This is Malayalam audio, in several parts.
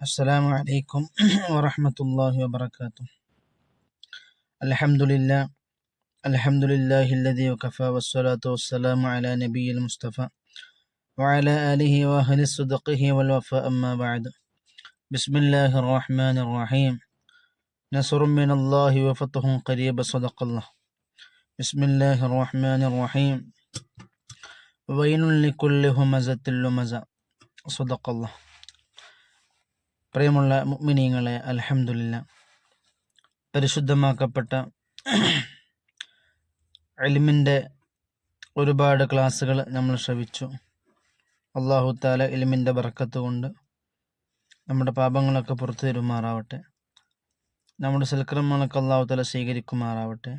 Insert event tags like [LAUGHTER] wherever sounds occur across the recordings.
السلام عليكم [CLEARS THROAT] ورحمة الله وبركاته. الحمد لله الحمد لله الذي وكفى والصلاة والسلام على نبي المصطفى وعلى آله وأهل صدقه والوفاء أما بعد. بسم الله الرحمن الرحيم. نصر من الله وفتح قريب صدق الله. بسم الله الرحمن الرحيم. ويل لكل همزة لمزة. صدق الله. പ്രിയമുള്ള മിനിങ്ങളെ അലഹമുല്ല പരിശുദ്ധമാക്കപ്പെട്ട എലിമിന്റെ ഒരുപാട് ക്ലാസ്സുകൾ നമ്മൾ ശ്രവിച്ചു. അള്ളാഹു താല എലിമിന്റെ ബർക്കത്ത് കൊണ്ട് നമ്മുടെ പാപങ്ങളൊക്കെ പുറത്തു തരുമാറാവട്ടെ. നമ്മുടെ സൽക്രമങ്ങളൊക്കെ അള്ളാഹു താല സ്വീകരിക്കുമാറാവട്ടെ.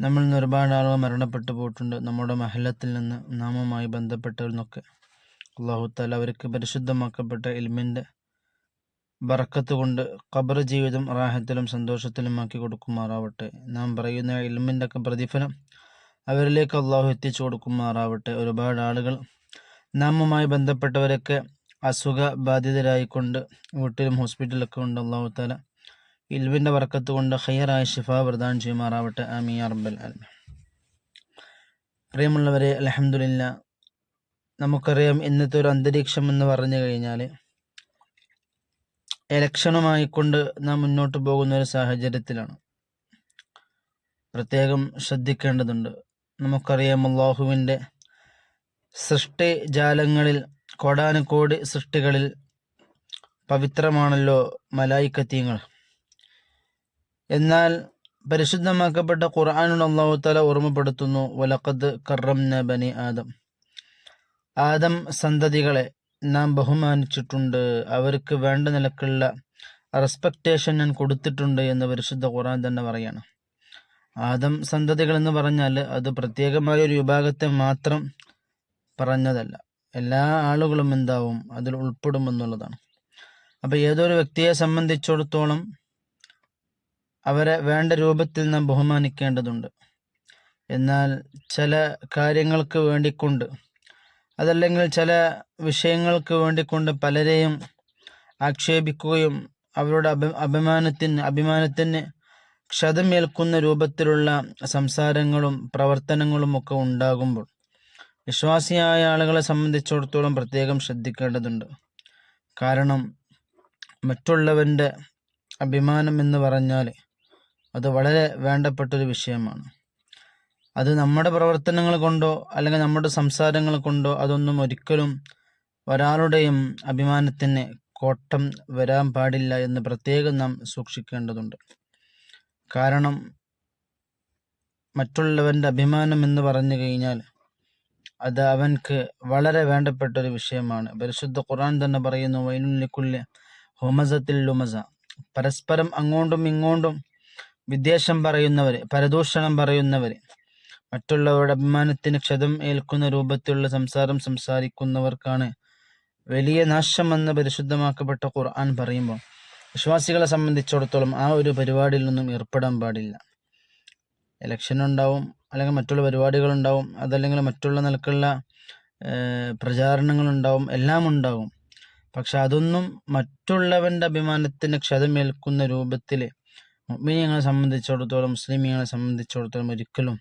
നമ്മളിൽ നിന്ന് ഒരുപാട് ആളുകൾ മരണപ്പെട്ടു പോയിട്ടുണ്ട്. നമ്മുടെ മഹലത്തിൽ നിന്ന് നാമവുമായി ബന്ധപ്പെട്ടവരിൽ നിന്നൊക്കെ. അള്ളാഹു താല അവർക്ക് പരിശുദ്ധമാക്കപ്പെട്ട എലിമിന്റെ ബറക്കത്ത് കൊണ്ട് ഖബർ ജീവിതം റാഹത്തിലും സന്തോഷത്തിലുമാക്കി കൊടുക്കുമാറാവട്ടെ. നാം പറയുന്ന ഇൽമിന്റെ ഒക്കെ പ്രതിഫലം അവരിലേക്ക് അള്ളാഹു എത്തിച്ചു കൊടുക്കുമാറാവട്ടെ. ഒരുപാട് ആളുകൾ നാമുമായി ബന്ധപ്പെട്ടവരൊക്കെ അസുഖ ബാധിതരായിക്കൊണ്ട് വീട്ടിലും ഹോസ്പിറ്റലൊക്കെ ഉണ്ട്. അള്ളാഹു താല ഇൽവിന്റെ വർക്കത്ത് കൊണ്ട് ഹയ്യറായ ഷിഫ പ്രദാനം ചെയ്യുമാറാവട്ടെ. ആമി അറബൽ അലമി പ്രിയമുള്ളവരെ അലഹമുല്ല നമുക്കറിയാം ഇന്നത്തെ ഒരു അന്തരീക്ഷം എന്ന് പറഞ്ഞു കഴിഞ്ഞാൽ ഇലക്ഷനുമായി കൊണ്ട് നാം മുന്നോട്ട് പോകുന്ന ഒരു സാഹചര്യത്തിലാണ്. പ്രത്യേകം ശ്രദ്ധിക്കേണ്ടതുണ്ട്. നമുക്കറിയാം അള്ളാഹുവിന്റെ സൃഷ്ടി ജാലങ്ങളിൽ കോടാനുകോടി സൃഷ്ടികളിൽ പവിത്രമാണല്ലോ മലായിക്കത്തീങ്ങൾ. എന്നാൽ പരിശുദ്ധമാക്കപ്പെട്ട ഖുർആാനുള്ള അള്ളാഹു തല ഓർമ്മപ്പെടുത്തുന്നു വലക്കത് കറം ബനി ആദം. ആദം സന്തതികളെ നാം ബഹുമാനിച്ചിട്ടുണ്ട്. അവർക്ക് വേണ്ട നിലക്കുള്ള റെസ്പെക്റ്റേഷൻ ഞാൻ കൊടുത്തിട്ടുണ്ട് എന്ന് പരിശുദ്ധ ഖുറാൻ തന്നെ പറയാണ്. ആദം സന്തതികൾ എന്ന് പറഞ്ഞാൽ അത് പ്രത്യേകമായ ഒരു വിഭാഗത്തെ മാത്രം പറഞ്ഞതല്ല. എല്ലാ ആളുകളും എന്താവും? അതിൽ ഉൾപ്പെടുമെന്നുള്ളതാണ് അപ്പോൾ ഏതൊരു വ്യക്തിയെ സംബന്ധിച്ചിടത്തോളം അവരെ വേണ്ട രൂപത്തിൽ നാം ബഹുമാനിക്കേണ്ടതുണ്ട്. എന്നാൽ ചില കാര്യങ്ങൾക്ക് വേണ്ടിക്കൊണ്ട് അതല്ലെങ്കിൽ ചില വിഷയങ്ങൾക്ക് വേണ്ടിക്കൊണ്ട് പലരെയും ആക്ഷേപിക്കുകയും അവരുടെ അഭി അഭിമാനത്തിന് അഭിമാനത്തിന് ക്ഷതമേൽക്കുന്ന രൂപത്തിലുള്ള സംസാരങ്ങളും പ്രവർത്തനങ്ങളും ഒക്കെ ഉണ്ടാകുമ്പോൾ വിശ്വാസിയായ ആളുകളെ സംബന്ധിച്ചിടത്തോളം പ്രത്യേകം ശ്രദ്ധിക്കേണ്ടതുണ്ട്. കാരണം മറ്റുള്ളവന്റെ അഭിമാനം എന്ന് പറഞ്ഞാൽ അത് വളരെ വേണ്ടപ്പെട്ടൊരു വിഷയമാണ്. അത് നമ്മുടെ പ്രവർത്തനങ്ങൾ കൊണ്ടോ അല്ലെങ്കിൽ നമ്മുടെ സംസാരങ്ങൾ കൊണ്ടോ അതൊന്നും ഒരിക്കലും ഒരാളുടെയും അഭിമാനത്തിന് കോട്ടം വരാൻ പാടില്ല എന്ന് പ്രത്യേകം നാം സൂക്ഷിക്കേണ്ടതുണ്ട്. കാരണം മറ്റുള്ളവന്റെ അഭിമാനം എന്ന് പറഞ്ഞു കഴിഞ്ഞാൽ അത് അവൻക്ക് വളരെ വേണ്ടപ്പെട്ട ഒരു വിഷയമാണ്. പരിശുദ്ധ ഖുർആൻ തന്നെ പറയുന്നു വൈനുള്ളിക്കുൽ ഹുമസത്തിൽ ലുമസ. പരസ്പരം അങ്ങോട്ടും ഇങ്ങോട്ടും വിദ്വേഷം പറയുന്നവർ പരദൂഷണം പറയുന്നവർ മറ്റുള്ളവരുടെ അഭിമാനത്തിന് ക്ഷതം ഏൽക്കുന്ന രൂപത്തിലുള്ള സംസാരം സംസാരിക്കുന്നവർക്കാണ് വലിയ നാശമെന്ന് പരിശുദ്ധമാക്കപ്പെട്ട ഖുർആൻ പറയുമ്പോൾ. വിശ്വാസികളെ സംബന്ധിച്ചിടത്തോളം ആ ഒരു പരിപാടിയിൽ നിന്നും ഏർപ്പെടാൻ പാടില്ല. ഇലക്ഷൻ ഉണ്ടാവും അല്ലെങ്കിൽ മറ്റുള്ള പരിപാടികളുണ്ടാവും അതല്ലെങ്കിൽ മറ്റുള്ള നിലക്കുള്ള പ്രചാരണങ്ങളുണ്ടാവും എല്ലാം ഉണ്ടാവും. പക്ഷെ അതൊന്നും മറ്റുള്ളവന്റെ അഭിമാനത്തിന് ക്ഷതമേൽക്കുന്ന രൂപത്തിൽ മുസ്ലിങ്ങളെ സംബന്ധിച്ചിടത്തോളം മുസ്ലിമീങ്ങളെ സംബന്ധിച്ചിടത്തോളം ഒരിക്കലും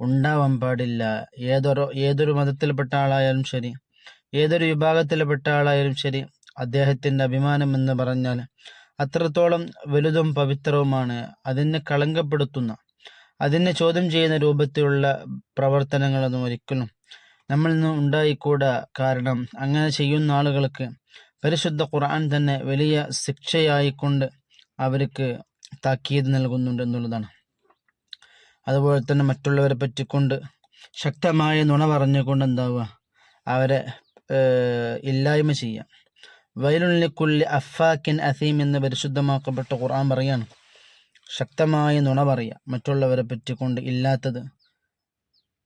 ഉണ്ടാവാൻ പാടില്ല. ഏതൊരു ഏതൊരു മതത്തിൽപ്പെട്ട ആളായാലും ശരി ഏതൊരു വിഭാഗത്തിൽപ്പെട്ട ആളായാലും ശരി അദ്ദേഹത്തിന്റെ അഭിമാനം എന്ന് പറഞ്ഞാൽ അത്രത്തോളം വലുതും പവിത്രവുമാണ്. അതിനെ കളങ്കപ്പെടുത്തുന്ന അതിനെ ചോദ്യം ചെയ്യുന്ന രൂപത്തിലുള്ള പ്രവർത്തനങ്ങളൊന്നും ഒരിക്കലും നമ്മളിൽ നിന്ന് ഉണ്ടായിക്കൂടാ. കാരണം അങ്ങനെ ചെയ്യുന്ന ആളുകൾക്ക് പരിശുദ്ധ ഖുർആൻ തന്നെ വലിയ ശിക്ഷയായിക്കൊണ്ട് അവർക്ക് താക്കീത് നൽകുന്നുണ്ട് എന്നുള്ളതാണ്. അതുപോലെ തന്നെ മറ്റുള്ളവരെ പറ്റിക്കൊണ്ട് ശക്തമായ നുണ പറഞ്ഞുകൊണ്ട് എന്താവുക? അവരെ ഇല്ലായ്മ ചെയ്യാം. വയലുള്ളിക്കുള്ളി അഫാക്കിൻ അസീം എന്ന് പരിശുദ്ധമാക്കപ്പെട്ട ഖുർആൻ പറയാണ്. ശക്തമായ നുണ പറയുക മറ്റുള്ളവരെ പറ്റിക്കൊണ്ട് ഇല്ലാത്തത്.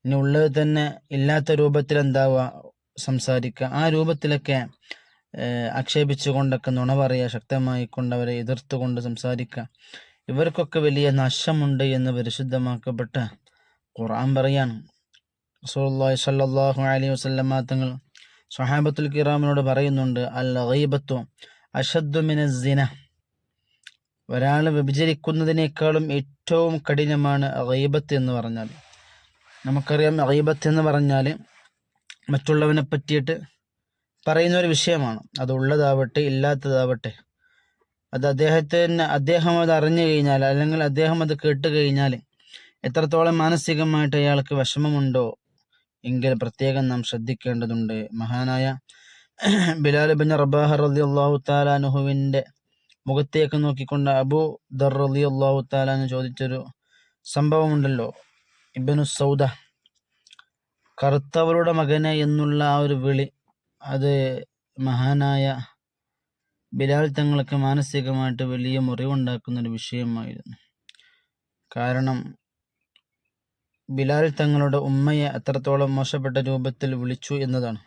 ഇനി ഉള്ളത് തന്നെ ഇല്ലാത്ത രൂപത്തിൽ എന്താവുക? സംസാരിക്കുക. ആ രൂപത്തിലൊക്കെ ആക്ഷേപിച്ചുകൊണ്ടൊക്കെ നുണ പറയുക ശക്തമായി കൊണ്ട് അവരെ എതിർത്തുകൊണ്ട് സംസാരിക്കുക. ഇവർക്കൊക്കെ വലിയ നഷ്ടമുണ്ട് എന്ന് പരിശുദ്ധമാക്കപ്പെട്ട ഖുർആൻ പറയാണ്. റസൂലുള്ളാഹി സ്വല്ലല്ലാഹു അലൈഹി വസല്ലമ തങ്ങൾ സ്വഹാബത്തുൽ കിറാമിനോട് പറയുന്നുണ്ട് അൽ ഗൈബത്തു അഷദ്ദു മിനസ്സിന. ഒരാൾ വ്യഭിചരിക്കുന്നതിനേക്കാളും ഏറ്റവും കഠിനമാണ് ഗൈബത്ത് എന്ന് പറഞ്ഞാൽ. നമുക്കറിയാം ഗൈബത്ത് എന്ന് പറഞ്ഞാൽ മറ്റുള്ളവനെ പറ്റിയിട്ട് പറയുന്ന ഒരു വിഷയമാണ്. അത് ഉള്ളതാവട്ടെ ഇല്ലാത്തതാവട്ടെ. അത് അദ്ദേഹത്തിന് അദ്ദേഹം അത് അറിഞ്ഞു കഴിഞ്ഞാൽ അല്ലെങ്കിൽ അദ്ദേഹം അത് കേട്ട് കഴിഞ്ഞാൽ എത്രത്തോളം മാനസികമായിട്ട് അയാൾക്ക് വിഷമമുണ്ടോ എങ്കിൽ പ്രത്യേകം നാം ശ്രദ്ധിക്കേണ്ടതുണ്ട്. മഹാനായ ബിലാൽ ബിൻ റബാഹർ റലി അള്ളാഹു താലാനുഹുവിന്റെ മുഖത്തേക്ക് നോക്കിക്കൊണ്ട് അബു ദർ റലി അള്ളാഹു താലാന്ന് ചോദിച്ചൊരു സംഭവമുണ്ടല്ലോ. ഇബനു സൗദ കറുത്തവരുടെ മകനെ എന്നുള്ള ആ ഒരു വിളി അത് മഹാനായ ബിലാൽ തങ്ങൾക്ക് മാനസികമായിട്ട് വലിയ മുറിവുണ്ടാക്കുന്ന ഒരു വിഷയമായിരുന്നു. കാരണം ബിലാൽ തങ്ങളുടെ ഉമ്മയെ അത്രത്തോളം മോശപ്പെട്ട രൂപത്തിൽ വിളിച്ചു എന്നതാണ്.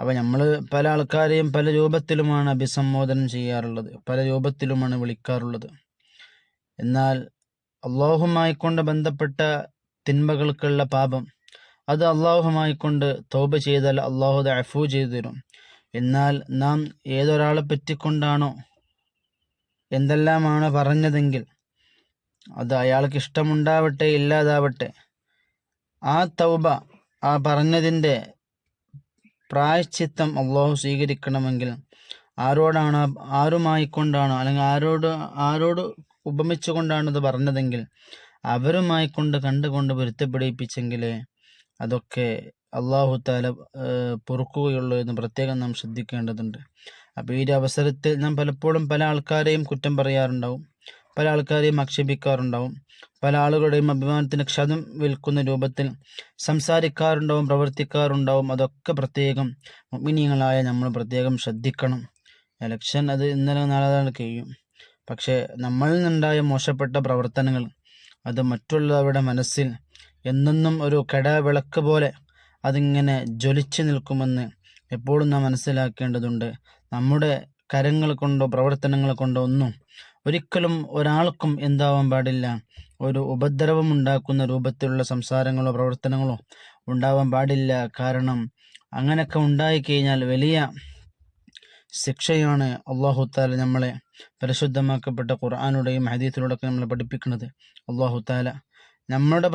അപ്പോൾ നമ്മൾ പല ആൾക്കാരെയും പല രൂപത്തിലുമാണ് അഭിസംബോധന ചെയ്യാറുള്ളത് പല രൂപത്തിലുമാണ് വിളിക്കാറുള്ളത്. എന്നാൽ അള്ളാഹുമായി കൊണ്ട് ബന്ധപ്പെട്ട തിന്മകൾക്കുള്ള പാപം അത് അള്ളാഹുമായിക്കൊണ്ട് തൗബ ചെയ്താൽ അള്ളാഹു അഫു ചെയ്തു തരും. എന്നാൽ നാം ഏതൊരാളെ പറ്റിക്കൊണ്ടാണോ എന്തെല്ലാമാണ് പറഞ്ഞതെങ്കിൽ അത് അയാൾക്ക് ഇഷ്ടമുണ്ടാവട്ടെ ഇല്ലാതാവട്ടെ. ആ തൗബ ആ പറഞ്ഞതിന്റെ പ്രായശ്ചിത്തം അള്ളാഹു സ്വീകരിക്കണമെങ്കിൽ ആരോടാണ് ആരുമായിക്കൊണ്ടാണോ അല്ലെങ്കിൽ ആരോട് ആരോട് ഉപമിച്ചുകൊണ്ടാണ് ഇത് പറഞ്ഞതെങ്കിൽ അവരുമായിക്കൊണ്ട് കണ്ടുകൊണ്ട് പൊരുത്തപ്പെടിപ്പിച്ചെങ്കിലേ അതൊക്കെ അള്ളാഹു താല പൊറുക്കുകയുള്ളൂ എന്ന് പ്രത്യേകം നാം ശ്രദ്ധിക്കേണ്ടതുണ്ട്. അപ്പോൾ ഈ ഒരു അവസരത്തിൽ നാം പലപ്പോഴും പല ആൾക്കാരെയും കുറ്റം പറയാറുണ്ടാവും. പല ആൾക്കാരെയും ആക്ഷേപിക്കാറുണ്ടാവും. പല ആളുകളുടെയും അഭിമാനത്തിന് ക്ഷതം വിൽക്കുന്ന രൂപത്തിൽ സംസാരിക്കാറുണ്ടാവും പ്രവർത്തിക്കാറുണ്ടാവും. അതൊക്കെ പ്രത്യേകം മിനിയങ്ങളായ നമ്മൾ പ്രത്യേകം ശ്രദ്ധിക്കണം. എലക്ഷൻ അത് ഇന്നലെ നാളെ കഴിയും. പക്ഷേ നമ്മളിൽ നിന്നുണ്ടായ മോശപ്പെട്ട പ്രവർത്തനങ്ങൾ അത് മറ്റുള്ളവരുടെ മനസ്സിൽ എന്നെന്നും ഒരു കെടാവിളക്ക് പോലെ അതിങ്ങനെ ജ്വലിച്ചു നിൽക്കുമെന്ന് എപ്പോഴും നാം മനസ്സിലാക്കേണ്ടതുണ്ട്. നമ്മുടെ കരങ്ങൾ കൊണ്ടോ പ്രവർത്തനങ്ങൾ കൊണ്ടോ ഒന്നും ഒരിക്കലും ഒരാൾക്കും എന്താവാൻ പാടില്ല. ഒരു ഉപദ്രവം ഉണ്ടാക്കുന്ന രൂപത്തിലുള്ള സംസാരങ്ങളോ പ്രവർത്തനങ്ങളോ ഉണ്ടാവാൻ പാടില്ല. കാരണം അങ്ങനെയൊക്കെ ഉണ്ടായിക്കഴിഞ്ഞാൽ വലിയ ശിക്ഷയാണ് അള്ളാഹു താല നമ്മളെ പരിശുദ്ധമാക്കപ്പെട്ട ഖുർആാനുടെയും ഹദീത്തിലൂടെയൊക്കെ നമ്മളെ പഠിപ്പിക്കുന്നത്. അള്ളാഹു താല നമ്മുടെ